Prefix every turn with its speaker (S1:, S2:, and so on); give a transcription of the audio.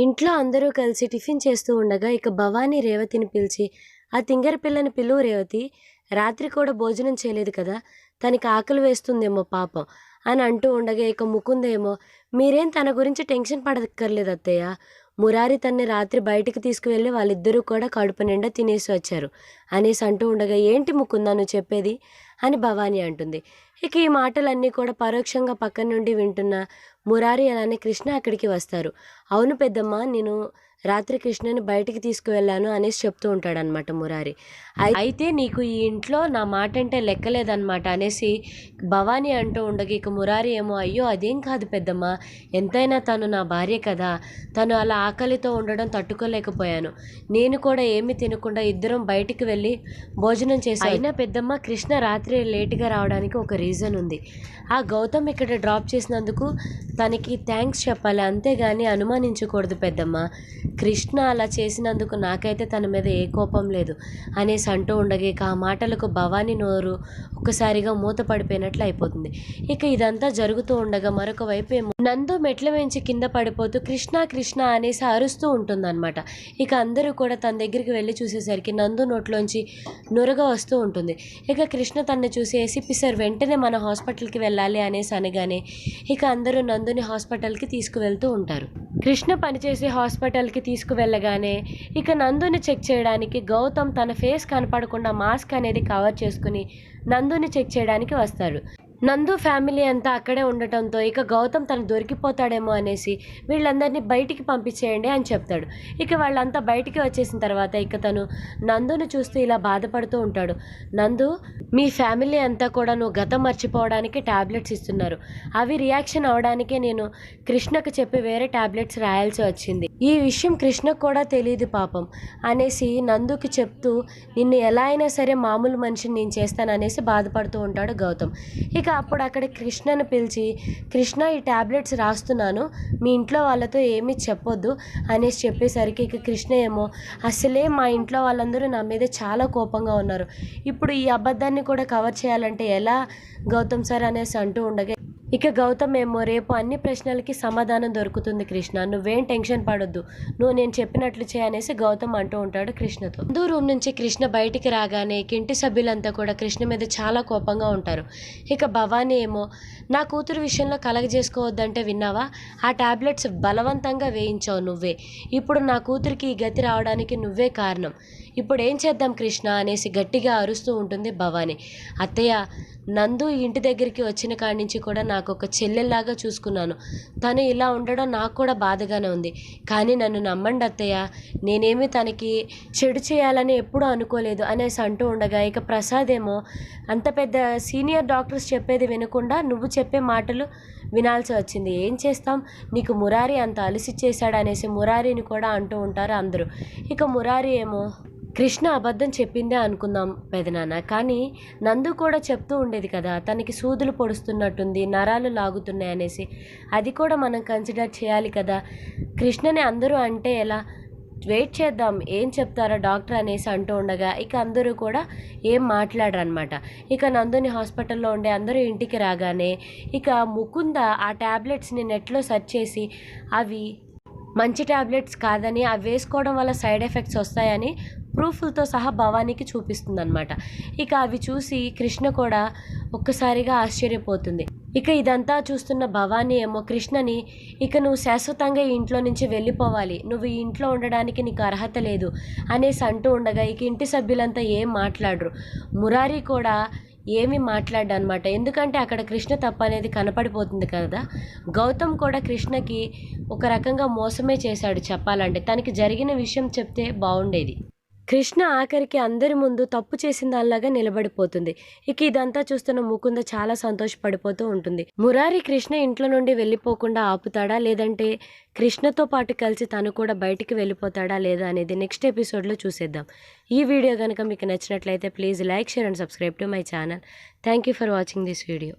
S1: ఇంట్లో అందరూ కలిసి టిఫిన్ చేస్తూ ఉండగా ఇక భవానీ రేవతిని పిలిచి ఆ తింగర పిల్లని పిలువు రేవతి రాత్రి కూడా భోజనం చేయలేదు కదా తనకి ఆకలి వేస్తుందేమో పాపం అని అంటూ ఉండగా ఇక ముకుందేమో మీరేం తన గురించి టెన్షన్ పడక్కర్లేదు అత్తయ్య మురారి తన్ని రాత్రి బయటికి తీసుకువెళ్ళి వాళ్ళిద్దరూ కూడా కడుపు నిండా తినేసి వచ్చారు అనేసి అంటూ ఉండగా ఏంటి ముకుందా నువ్వు చెప్పేది? అని భవానీ అంటుంది. ఇక ఈ మాటలన్నీ కూడా పరోక్షంగా పక్కన నుండి వింటున్న మురారి అలానే కృష్ణ అక్కడికి వస్తారు. అవును పెద్దమ్మ నేను రాత్రి కృష్ణని బయటికి తీసుకువెళ్ళాను అనేసి చెప్తూ ఉంటాడనమాట మురారి. అయితే నీకు ఈ ఇంట్లో నా మాట అంటే లెక్కలేదన్నమాట అనేసి భవానీ అంటూ ఉండగా ఇక మురారి ఏమో అయ్యో అదేం కాదు పెద్దమ్మ. ఎంతైనా తను నా భార్య కదా. తను అలా ఆకలితో ఉండడం తట్టుకోలేకపోయాను. నేను కూడా ఏమీ తినకుండా ఇద్దరం బయటికి వెళ్ళి భోజనం చేసి అయినా పెద్దమ్మ కృష్ణ రాత్రి లేటుగా రావడానికి ఒక రీజన్ ఉంది. ఆ గౌతమ్ ఇక్కడ డ్రాప్ చేసినందుకు తనకి థ్యాంక్స్ చెప్పాలి. అంతేగాని అనుమానించకూడదు పెద్దమ్మ. కృష్ణ అలా చేసినందుకు నాకైతే తన మీద ఏ కోపం లేదు. అనేసి అంటూ ఉండగా ఇక ఆ మాటలకు భవానీ నోరు ఒక్కసారిగా మూత పడిపోయినట్లు అయిపోతుంది. ఇక ఇదంతా జరుగుతూ ఉండగా మరొక వైపు ఏమో నందు మెట్ల వెంచి కింద పడిపోతూ కృష్ణ కృష్ణ అనేసి అరుస్తూ ఉంటుందన్నమాట. ఇక అందరూ కూడా తన దగ్గరికి వెళ్ళి చూసేసరికి నందు నోట్లోంచి నురగ వస్తూ ఉంటుంది. ఇక కృష్ణ తన చూసి ఏసీపీ సార్ వెంటనే మన హాస్పిటల్కి వెళ్ళాలి అనేసి అనగానే ఇక అందరూ నందుని హాస్పిటల్కి తీసుకువెళ్తూ ఉంటారు. కృష్ణ పనిచేసే హాస్పిటల్కి తీసుకువెళ్ళగానే ఇక నందుని చెక్ చేయడానికి గౌతమ్ తన ఫేస్ కనపడకుండా మాస్క్ అనేది కవర్ చేసుకుని నందుని చెక్ చేయడానికి వస్తారు. నందు ఫ్యామిలీ అంతా అక్కడే ఉండటంతో ఇక గౌతమ్ తను దొరికిపోతాడేమో అనేసి వీళ్ళందరినీ బయటికి పంపించేయండి అని చెప్తాడు. ఇక వాళ్ళంతా బయటికి వచ్చేసిన తర్వాత ఇక తను నందును చూస్తూ ఇలా బాధపడుతూ ఉంటాడు. నందు మీ ఫ్యామిలీ అంతా కూడా నువ్వు గతం మర్చిపోవడానికి ట్యాబ్లెట్స్ ఇస్తున్నారు. అవి రియాక్షన్ అవడానికే నేను కృష్ణకు చెప్పి వేరే టాబ్లెట్స్ రాయాల్సి వచ్చింది. ఈ విషయం కృష్ణకు కూడా తెలియదు పాపం అనేసి నందుకి చెప్తూ నిన్ను ఎలా అయినా సరే మామూలు మనిషిని నేను చేస్తాను అనేసి బాధపడుతూ ఉంటాడు గౌతమ్. ఇక అప్పుడు అక్కడ కృష్ణను పిలిచి కృష్ణ ఈ టాబ్లెట్స్ రాస్తున్నాను. మీ ఇంట్లో వాళ్ళతో ఏమీ చెప్పొద్దు అనేసి చెప్పేసరికి ఇక కృష్ణ ఏమో అసలే మా ఇంట్లో వాళ్ళందరూ నా మీద చాలా కోపంగా ఉన్నారు. ఇప్పుడు ఈ అబద్ధాన్ని కూడా కవర్ చేయాలంటే ఎలా గౌతమ్ సార్? అనేసి అంటూ ఉండగా ఇక గౌతమ్ ఏమో రేపు అన్ని ప్రశ్నలకి సమాధానం దొరుకుతుంది కృష్ణ. నువ్వేం టెన్షన్ పడొద్దు. నువ్వు నేను చెప్పినట్లు చేయనేసి గౌతమ్ అంటూ ఉంటాడు కృష్ణతో. ముందు రూమ్ నుంచి కృష్ణ బయటికి రాగానే ఇక ఇంటి సభ్యులంతా కూడా కృష్ణ మీద చాలా కోపంగా ఉంటారు. ఇక భవానీ ఏమో నా కూతురు విషయంలో కలగజేసుకోవద్దంటే విన్నావా? ఆ టాబ్లెట్స్ బలవంతంగా వేయించావు నువ్వే. ఇప్పుడు నా కూతురికి ఈ గతి రావడానికి నువ్వే కారణం. ఇప్పుడు ఏం చేద్దాం కృష్ణ అనేసి గట్టిగా అరుస్తూ ఉంటుంది భవానీ. అత్తయ్య నందు ఇంటి దగ్గరికి వచ్చిన కాడి నుంచి కూడా నాకు ఒక చెల్లెల్లాగా చూసుకున్నాను. తను ఇలా ఉండడం నాకు కూడా బాధగానే ఉంది. కానీ నన్ను నమ్మండి అత్తయ్య నేనేమి తనకి చెడు చేయాలని ఎప్పుడూ అనుకోలేదు అనేసి అంటూ ఉండగా ఇక ప్రసాద్ ఏమో అంత పెద్ద సీనియర్ డాక్టర్స్ చెప్పేది వినకుండా నువ్వు చెప్పే మాటలు వినాల్సి వచ్చింది. ఏం చేస్తాం? నీకు మురారి అంత అలసి చేశాడు అనేసి మురారిని కూడా అంటూ ఉంటారు అందరూ. ఇక మురారి ఏమో కృష్ణ అబద్ధం చెప్పిందే అనుకుందాం పెదనాన్న కానీ నందు కూడా చెప్తూ ఉండేది కదా తనకి సూదులు పొడుస్తున్నట్టుంది నరాలు లాగుతున్నాయి అనేసి. అది కూడా మనం కన్సిడర్ చేయాలి కదా. కృష్ణని అందరూ అంటే ఎలా? వెయిట్ చేద్దాం ఏం చెప్తారో డాక్టర్ అనేసి అంటూ ఉండగా ఇక అందరూ కూడా ఏం మాట్లాడరనమాట. ఇక నందుని హాస్పిటల్లో ఉండే అందరూ ఇంటికి రాగానే ఇక ముకుంద ఆ ట్యాబ్లెట్స్ని నెట్లో సెర్చ్ చేసి అవి మంచి ట్యాబ్లెట్స్ కాదని అవి వేసుకోవడం వల్ల సైడ్ ఎఫెక్ట్స్ వస్తాయని ప్రూఫ్లతో సహా భవానీకి చూపిస్తుందన్నమాట. ఇక అవి చూసి కృష్ణ కూడా ఒక్కసారిగా ఆశ్చర్యపోతుంది. ఇక ఇదంతా చూస్తున్న భవానీ ఏమో కృష్ణని ఇక నువ్వు శాశ్వతంగా ఈ ఇంట్లో నుంచి వెళ్ళిపోవాలి. నువ్వు ఈ ఇంట్లో ఉండడానికి నీకు అర్హత లేదు అనేసి అంటూ ఉండగా ఇక ఇంటి సభ్యులంతా ఏం మాట్లాడరు. మురారి కూడా ఏమి మాట్లాడ్డా అనమాట ఎందుకంటే అక్కడ కృష్ణ తప్ప అనేది కనపడిపోతుంది కదా. గౌతమ్ కూడా కృష్ణకి ఒక రకంగా మోసమే చేశాడు చెప్పాలంటే. తనకి జరిగిన విషయం చెప్తే బాగుండేది. కృష్ణ ఆఖరికి అందరి ముందు తప్పు చేసిన దానిలాగా నిలబడిపోతుంది. ఇక ఇదంతా చూస్తున్న ముకుంద చాలా సంతోషపడిపోతూ ఉంటుంది. మురారి కృష్ణ ఇంట్లో నుండి వెళ్ళిపోకుండా ఆపుతాడా? లేదంటే కృష్ణతో పాటు కలిసి తను కూడా బయటికి వెళ్ళిపోతాడా లేదా అనేది నెక్స్ట్ ఎపిసోడ్లో చూసేద్దాం. ఈ వీడియో కనుక మీకు నచ్చినట్లయితే please like share and subscribe to my channel. Thank you for watching this video.